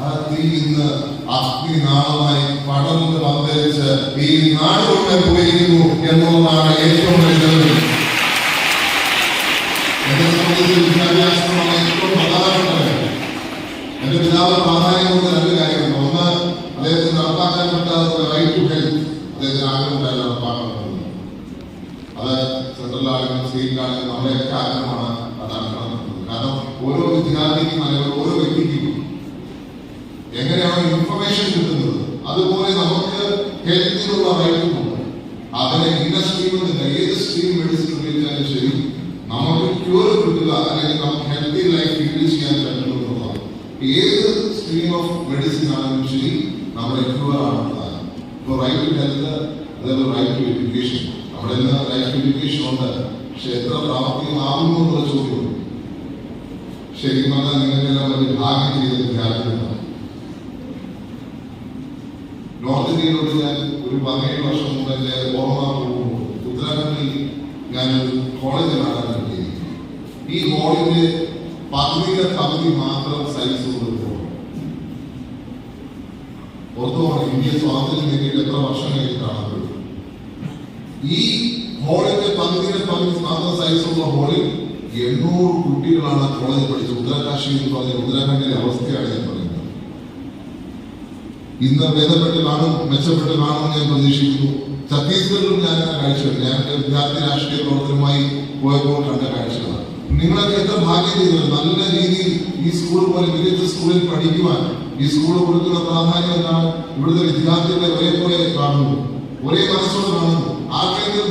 ആ തീ ഇന്ന് അഗ്നിനാളമായി പടർന്ന് പന്തരിച്ച് ഈ നാട് കൊണ്ട് പോയിരിക്കുന്നു എന്നുള്ളതാണ് ഏറ്റവും വലുത് എന്നെ സംബന്ധിച്ച് വിദ്യാഭ്യാസമാണ് ഏറ്റവും പ്രധാനപ്പെട്ട എന്റെ പിതാവ് പ്രാധാന്യം കൊണ്ട് രണ്ട് കാര്യമുണ്ട്. ഒന്ന് അദ്ദേഹത്തിന് നടപ്പാക്കാൻ പറ്റാത്ത റൈറ്റ് ടു ഹെൽത്ത് അദ്ദേഹത്തിന് ആഗ്രഹമുണ്ടായി നടപ്പാക്കണമെന്ന് അത് സെൻട്രലാണെങ്കിലും സ്റ്റേറ്റിലാണെങ്കിലും നമ്മുടെയൊക്കെ ആഗ്രഹമാണ് അത് കാരണം ഓരോ വിദ്യാർത്ഥിക്കും അല്ലെങ്കിൽ ഓരോ വ്യക്തിക്കും എങ്ങനെയാണ് ഇൻഫർമേഷൻ കിട്ടുന്നത് അതുപോലെ നമുക്ക് ഹെൽത്തിനുള്ള റൈറ്റുമുണ്ട് അതിനെ ഇന്ന സ്ട്രീമിൽ ഏത് സ്ട്രീം മെഡിസിൻ ഉപയോഗിച്ചാലും ശരി നമുക്ക് ക്യൂർ കിട്ടുക അല്ലെങ്കിൽ നമുക്ക് ഹെൽത്തി ലൈഫ് ലീഡ് ചെയ്യാൻ പറ്റുന്നു ഏത് സ്ട്രീം ഓഫ് മെഡിസിൻ ആണെങ്കിലും ശരി നമ്മുടെ ക്യൂർ ആണുള്ളതാണ് ഇപ്പോൾ റൈറ്റ് ടു ഹെൽത്ത് അതേപോലെ റൈറ്റ് ടു എഡ്യൂക്കേഷൻ നമ്മുടെ ഇന്ന് റൈറ്റ് ടു എഡ്യൂക്കേഷൻ ഉണ്ട്. പക്ഷെ എത്ര പ്രാവർത്തികമാകുന്നു എന്നുള്ള ചോദ്യമുണ്ട്. ശരിക്കും പറഞ്ഞാൽ നിങ്ങൾക്കെല്ലാം വലിയ ഭാഗ്യം ചെയ്ത വിദ്യാർത്ഥികളാണ് നോർത്ത് ഇന്ത്യയിലോട്ട് ഞാൻ ഒരു പതിനേഴ് വർഷം മുമ്പ് എന്റെ ഓർമ്മ പോകുമ്പോൾ ഉത്തരാഖണ്ഡിൽ ഞാൻ കോളേജ് കിട്ടിയത് ഈ ഹോളിന്റെ പകുതിയുടെ പകുതി മാത്രം സൈസ് കൊടുത്തു. ഓർത്തോണം ഇന്ത്യ സ്വാതന്ത്ര്യം നേടിയിട്ട് എത്ര വർഷം കഴിഞ്ഞിട്ടാണ് ഈ ഹോളിന്റെ പകുതിയുടെ പകുതി മാത്രം സൈസുള്ള ഹോളിൽ എണ്ണൂറ് കുട്ടികളാണ് കോളേജിൽ പഠിച്ചത്. ഉത്തരകാശി എന്ന് പറഞ്ഞ ഉത്തരാഖണ്ഡിലെ അവസ്ഥയാണ് ഞാൻ പറയുന്നത്. ഇന്ന് ഭേദപ്പെട്ട് കാണും മെച്ചപ്പെട്ട് കാണുമെന്ന് ഞാൻ പ്രതീക്ഷിക്കുന്നു. ഛത്തീസ്ഗഡിലും ഞാൻ ആ കാഴ്ചയുണ്ട് ഞാൻ വിദ്യാർത്ഥി രാഷ്ട്രീയ പ്രവർത്തനമായി പോയപ്പോൾ കണ്ട കാഴ്ചകളാണ് നിങ്ങളൊക്കെ എത്ര ഭാഗ്യം ചെയ്തത് നല്ല രീതിയിൽ ഈ സ്കൂൾ പോലെ മികച്ച സ്കൂളിൽ പഠിക്കുവാൻ ഈ സ്കൂൾ കൊടുക്കുന്ന പ്രാധാന്യം എന്താണ്? ഇവിടുത്തെ വിദ്യാർത്ഥികളെ ഒരേപോലെ കാണുന്നു. ഒരേ മനസ്സോട് കാണുന്നു. ആർക്കെങ്കിലും